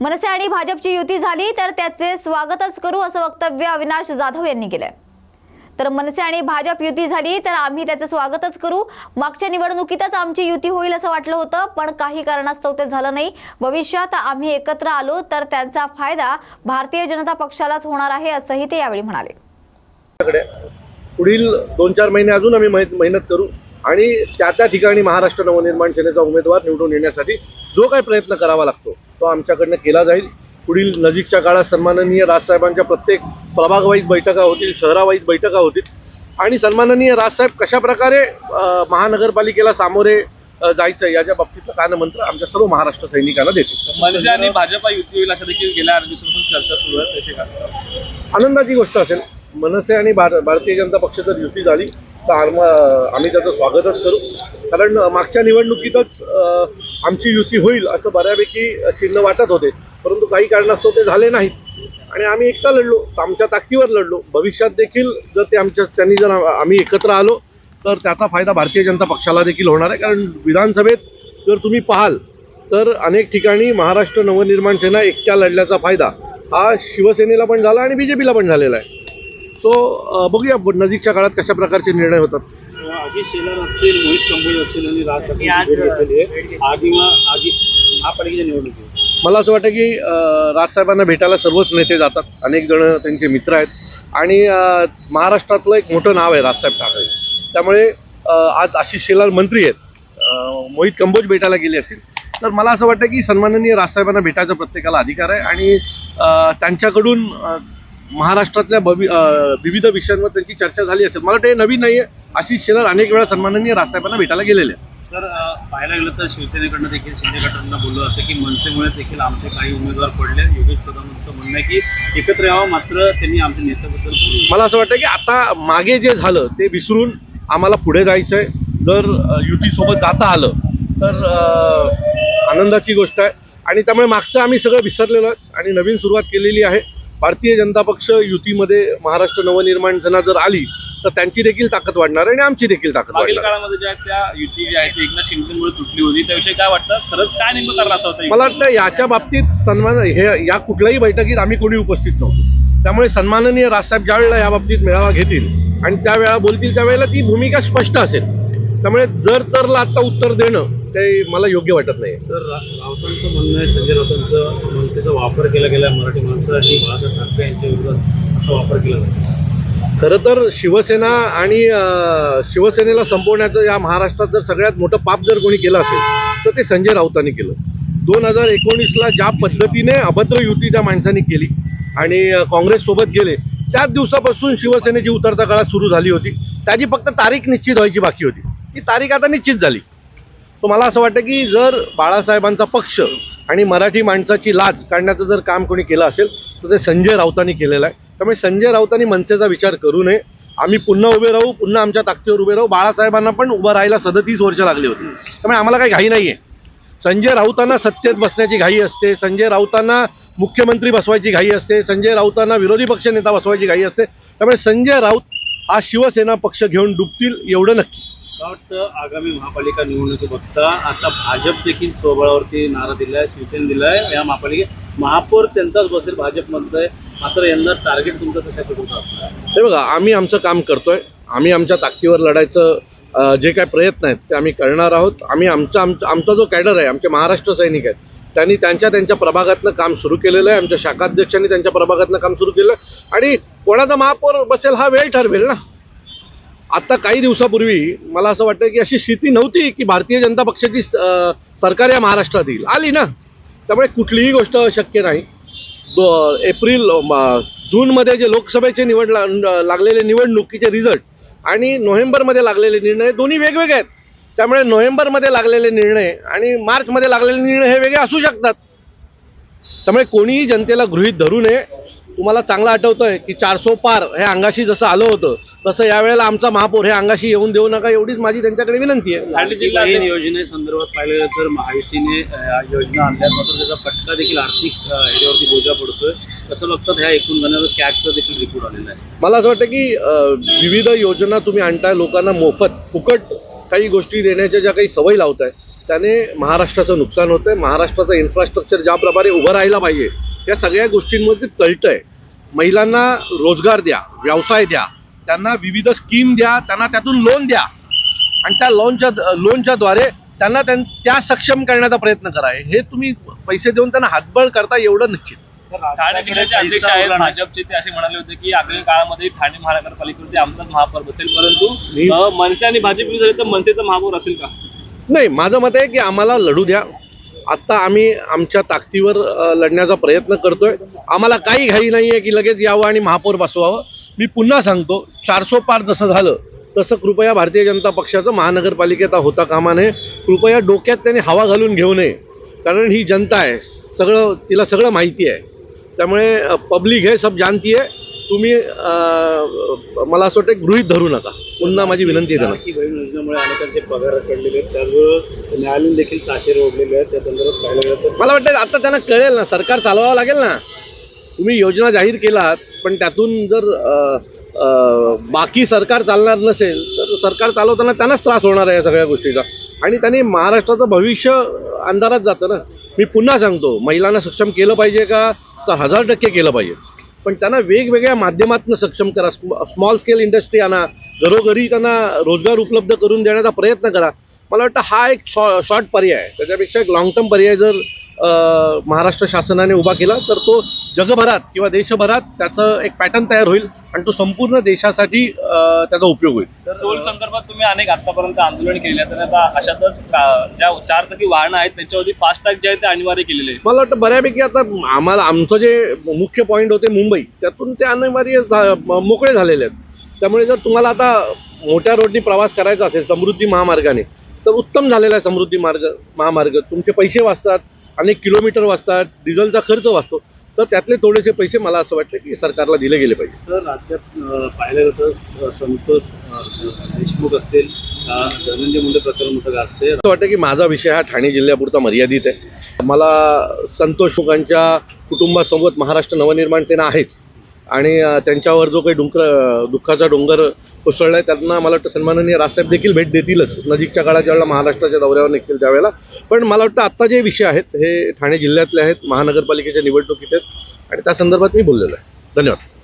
मनसे आणि भाजपची युती झाली तर त्याचे स्वागतच करू असं वक्तव्य अविनाश जाधव यांनी केलंय. तर मनसे आणि भाजप युती झाली तर आम्ही त्याचं स्वागतच करू. मागच्या निवडणुकीतच आमची युती होईल असं वाटलं होतं पण काही कारणास्तव ते झालं नाही. भविष्यात आम्ही एकत्र आलो तर त्यांचा फायदा भारतीय जनता पक्षालाच होणार आहे असंही ते यावेळी म्हणाले. पुढील दोन चार महिने अजून आम्ही मेहनत करू. आणि त्या त्या ठिकाणी महाराष्ट्र नवनिर्माण सेनेचा उमेदवार निवडून येण्यासाठी जो काही प्रयत्न करावा लागतो तो आमच्याकडनं केला जाईल. पुढील नजीकच्या काळात सन्माननीय राजसाहेबांच्या प्रत्येक प्रभागवाईज बैठका होतील शहरावाईज बैठका होतील. आणि सन्माननीय राजसाहेब कशा प्रकारे अ, महानगरपालिकेला सामोरे जायचं याच्या बाबतीतलं कानमंत्र आमच्या सर्व महाराष्ट्र सैनिकांना देतील. मनसे आणि भाजपा युती होईल असं देखील गेल्या आठ दिवसापासून चर्चा सुरू आहे आनंदाची गोष्ट असेल. मनसे आणि भार भारतीय जनता पक्ष जर युती झाली. तर आम आम्ही त्याचं स्वागतच करू. कारण मागच्या निवडणुकीतच आमची युती होईल असं बऱ्यापैकी चिन्ह वाटत होते. परंतु काही कारणास्तव ते झाले नाहीत. आणि आम्ही एकटा लढलो. आमच्या ताकदीवर लढलो. भविष्यात देखील जर ते आमच्या त्यांनी जर आम्ही एकत्र आलो तर त्याचा फायदा भारतीय जनता पक्षाला देखील होणार आहे. कारण विधानसभेत जर तुम्ही पाहाल तर अनेक ठिकाणी महाराष्ट्र नवनिर्माण सेना एकट्या लढल्याचा फायदा हा शिवसेनेला पण झाला आणि बीजेपीला पण झालेला आहे. सो बघूया नजीकच्या काळात कशा प्रकारचे निर्णय होतात. अजित शेलार असतील मोहित कंबोज असतील आणि राज आगी महापालिकेच्या निवडणुकीत. मला असं वाटतं की राजसाहेबांना भेटायला सर्वच नेते जातात. अनेक जण त्यांचे मित्र आहेत. आणि महाराष्ट्रातलं एक मोठं नाव आहे राजसाहेब ठाकरे. त्यामुळे आज आशिष शेलार मंत्री आहेत. मोहित कंबोज भेटायला गेले असतील. तर मला असं वाटतं की सन्माननीय राजसाहेबांना भेटायचा प्रत्येकाला अधिकार आहे. आणि त्यांच्याकडून महाराष्ट्रातल्या भवि विविध विषयांवर त्यांची चर्चा झाली असेल. मला वाटतं हे नवीन नाही आहे आशिष शेलार अनेक वेळा सन्माननीय राजसाहेबांना भेटायला गेलेले आहेत. सर पाहायला गेलं तर शिवसेनेकडनं देखील शिंदे गटांना बोललं जातं की मनसेमुळे देखील आमचे काही उमेदवार पडले. योगेश कदमांचं म्हणणं आहे की एकत्र यावं मात्र त्यांनी आमच्या नेत्याबद्दल बोलू. मला असं वाटतं की आता मागे जे झालं ते विसरून आम्हाला पुढे जायचं आहे जर युतीसोबत जाता आलं तर आनंदाची गोष्ट आहे. आणि त्यामुळे मागचं आम्ही सगळं विसरलेलो आहे. आणि नवीन सुरुवात केलेली आहे. भारतीय जनता पक्ष युतीमध्ये महाराष्ट्र नवनिर्माण सेना जर आली तर त्यांची देखील ताकद वाढणार आहे आणि आमची देखील ताकद मागील वाढणार. काळामध्ये ज्या त्या युती जी आहे ती एकनाथ शिंदेमुळे तुटली होती त्याविषयी काय वाटतं? खरंच काय नेमकं कारण असं होतं? मला वाटतं याच्या बाबतीत सन्मान हे या कुठल्याही बैठकीत आम्ही कोणी उपस्थित नव्हतो. त्यामुळे सन्माननीय राजसाहेब ज्या वेळेला या बाबतीत मेळावा घेतील आणि त्यावेळेला बोलतील त्यावेळेला ती भूमिका स्पष्ट असेल. त्यामुळे जर तरला आता उत्तर देणं ते मला योग्य वाटत नाही. सर राऊतांचं म्हणणं आहे संजय राऊतांचं मनसेचा वापर केला गेला मराठी माणसासाठी बाळासाहेब ठाकरे यांच्या विरोधात असा वापर केला जातो. खरं तर शिवसेना आणि अं, शिवसेनेला संपवण्याचं या महाराष्ट्रात जर सगळ्यात मोठं पाप जर कोणी केलं असेल तर ते संजय राऊतांनी केलं. दोन हजार एकोणीसला ज्या पद्धतीने अभद्र युती त्या माणसांनी केली आणि अं, काँग्रेससोबत गेले त्याच दिवसापासून शिवसेनेची उतरता काळात सुरू झाली होती. त्याची फक्त तारीख निश्चित व्हायची बाकी होती. ती तारीख आता निश्चित झाली. तर मला असं वाटतं की जर बाळासाहेबांचा पक्ष आणि मराठी माणसाची लाज काढण्याचं जर काम कोणी केलं असेल तर ते संजय राऊतांनी केलेलं आहे. त्यामुळे संजय राऊतांनी मनसेचा विचार करू नये. आम्ही पुन्हा उभे राहू पुन्हा आमच्या ताकदीवर उभे राहू. बाळासाहेबांना पण उभं राहायला सदतीस वर्ष लागली होती. त्यामुळे आम्हाला काही घाई नाही आहे संजय राऊतांना सत्तेत बसण्याची घाई असते. संजय राऊतांना मुख्यमंत्री बसवायची घाई असते. संजय राऊतांना विरोधी पक्षनेता बसवायची घाई असते. त्यामुळे संजय राऊत हा शिवसेना पक्ष घेऊन डुबतील एवढं नक्की. मला वाटतं आगामी महापालिका निवडणुकी बघता आता भाजप देखील स्वबळावरती नारा दिलाय शिवसेना दिलाय. या महापालिकेत महापौर त्यांचाच बसेल भाजप म्हणतंय मात्र यांना टार्गेट तुमचं कशाकडून हे बघा आम्ही आमचं काम करतोय. आम्ही आमच्या ताकदीवर लढायचं जे काय प्रयत्न आहेत ते आम्ही करणार आहोत. आम्ही आमचा आमचा आमचा जो कॅडर आहे आमचे महाराष्ट्र सैनिक आहेत त्यांनी त्यांच्या त्यांच्या प्रभागातलं काम सुरू केलेलं आहे. आमच्या शाखाध्यक्षांनी त्यांच्या प्रभागातलं काम सुरू केलं आणि कोणाचा महापौर बसेल हा वेळ ठरवेल ना. आता काही दिवसापूर्वी मला असं वाटतं की अशी स्थिती नव्हती की भारतीय जनता पक्षाची सरकार या महाराष्ट्रात येईल. आली ना. त्यामुळे कुठलीही गोष्ट शक्य नाही. दो एप्रिल जूनमध्ये जे लोकसभेचे निवड लागलेले निवडणुकीचे रिझल्ट आणि नोव्हेंबरमध्ये लागलेले निर्णय दोन्ही वेगवेगळे आहेत. त्यामुळे नोव्हेंबरमध्ये लागलेले निर्णय आणि मार्चमध्ये लागलेले निर्णय हे वेगळे असू शकतात. त्यामुळे कोणीही जनतेला गृहीत धरू नये. तुम्हाला चांगलं आठवतंय की चारसो पार हे अंगाशी जसं आलं होतं तसं यावेळेला आमचा महापौर हे अंगाशी येऊन देऊ नका एवढीच माझी त्यांच्याकडे विनंती आहे. ठाणे जिल्हा बहीण योजनेसंदर्भात पाहिलं तर महायुतीने योजना आणल्या मात्र त्याचा फटका देखील आर्थिक अ, ह्याच्यावरती बोजा पडतोय. कसं बघतात ह्या एकूण गण्यावर कॅगचा देखील रिपोर्ट आलेला आहे. मला असं वाटतं की विविध योजना तुम्ही आणताय लोकांना मोफत फुकट काही गोष्टी देण्याच्या ज्या काही सवयी लावताय त्याने महाराष्ट्राचं नुकसान होतंय. महाराष्ट्राचं इन्फ्रास्ट्रक्चर ज्या प्रकारे उभं राहायला पाहिजे या सगळ्या गोष्टींमध्ये तळतंय. महिलांना रोजगार द्या व्यवसाय द्या त्यांना विविध स्कीम द्या त्यांना त्यातून लोन द्या. आणि त्या लोनच्या लोनच्या द्वारे त्यांना त्यां- त्या सक्षम करण्याचा प्रयत्न करा. हे तुम्ही पैसे देऊन त्यांना हातबळ करता एवढं निश्चित. ठाणे जिल्ह्याचे अध्यक्ष आहेत भाजपचे ते असे म्हणाले होते की आगामी काळामध्ये ठाणे महानगरपालिकेवरती आमचाच महापौर बसेल परंतु मनसे आणि भाजप झाली तर मनसेचा महापौर असेल का? नाही माझं मत आहे की आम्हाला लढू द्या. आत्ता आम्ही आमच्या ताकदीवर लढण्याचा प्रयत्न करतोय. आम्हाला काही घाई नाही आहे की लगेच यावं आणि महापौर बसवावं. मी पुन्हा सांगतो चारसो पार जसं झालं तसं कृपया भारतीय जनता पक्षाचं महानगरपालिकेत होता कामा नये. कृपया डोक्यात त्याने हवा घालून घेऊ नये. कारण ही जनता आहे सगळं तिला सगळं माहिती आहे. त्यामुळे पब्लिक हे सब जानती आहे तुम्ही मला असं वाटतं गृहीत धरू नका. पुन्हा माझी विनंती आहे त्यांना. बहीण योजनेमुळे अनेकांचे पगार कडलेले आहेत. त्याचबरोबर न्यायालयीन देखील ताशेरे ओढलेले आहेत. त्या संदर्भात गेलं तर मला वाटतं आता त्यांना कळेल ना सरकार चालवावं लागेल ना. तुम्ही योजना जाहीर केलात पण त्यातून जर बाकी सरकार चालणार नसेल तर सरकार चालवताना त्यांनाच त्रास होणार आहे या सगळ्या गोष्टीचा. आणि त्यांनी महाराष्ट्राचं भविष्य अंधारात जातं ना. मी पुन्हा सांगतो महिलांना सक्षम केलं पाहिजे का? तर हजार टक्के केलं पाहिजे. पण त्यांना वेगवेगळ्या माध्यमातून सक्षम करा. स्मॉल स्केल इंडस्ट्री आणा. घरोघरी त्यांना रोजगार उपलब्ध करून देण्याचा प्रयत्न करा. मला वाटतं हा एक शॉ शॉर्ट पर्याय आहे. त्याच्यापेक्षा एक लॉंग टर्म पर्याय जर महाराष्ट्र शासनाने उभा केला तर तो जगभरात किंवा देशभरात त्याचं एक पॅटर्न तयार होईल आणि तो संपूर्ण देशासाठी त्याचा उपयोग होईल. टोल संदर्भात तुम्ही अनेक आतापर्यंत आंदोलन केले आणि आता अशातच ज्या चार चाकी वाहनं आहेत त्यांच्यावरती फास्टॅग जे आहे ते अनिवार्य केलेले मला वाटतं बऱ्यापैकी आता आम्हाला आमचं जे मुख्य पॉईंट होते मुंबई त्यातून ते अनिवार्य मोकळे झालेले आहेत. त्यामुळे जर तुम्हाला आता मोठ्या रोडनी प्रवास करायचा असेल समृद्धी महामार्गाने तर उत्तम झालेला आहे समृद्धी मार्ग महामार्ग. तुमचे पैसे वाचतात अनेक किलोमीटर वाचतात डिझेलचा खर्च वाचतो. तर त्यातले थोडेसे पैसे मला असं वाटतं की सरकारला दिले गेले पाहिजे. तर राज्यात गेलं तर स- संतोष अं, देशमुख असतील धनंजय मुंडे प्रकरण होतं असते असं वाटतं की माझा विषय हा ठाणे जिल्ह्यापुरता मर्यादित आहे. मला संतोष मुखांच्या कुटुंबासोबत महाराष्ट्र नवनिर्माण सेना आहेच. आणि त्यांच्यावर जो काही डुंकर दुःखाचा डोंगर कोसळलाय त्यांना मला वाटतं सन्माननीय राजसाहेब देखील भेट देतीलच. नजीकच्या काळात ज्यावेळेला महाराष्ट्राच्या दौऱ्यावर निघतील त्यावेळेला. पण मला वाटतं आत्ता जे विषय आहेत हे ठाणे जिल्ह्यातले आहेत महानगरपालिकेच्या निवडणुकीत आहेत. आणि त्या संदर्भात मी बोललेलो आहे. धन्यवाद.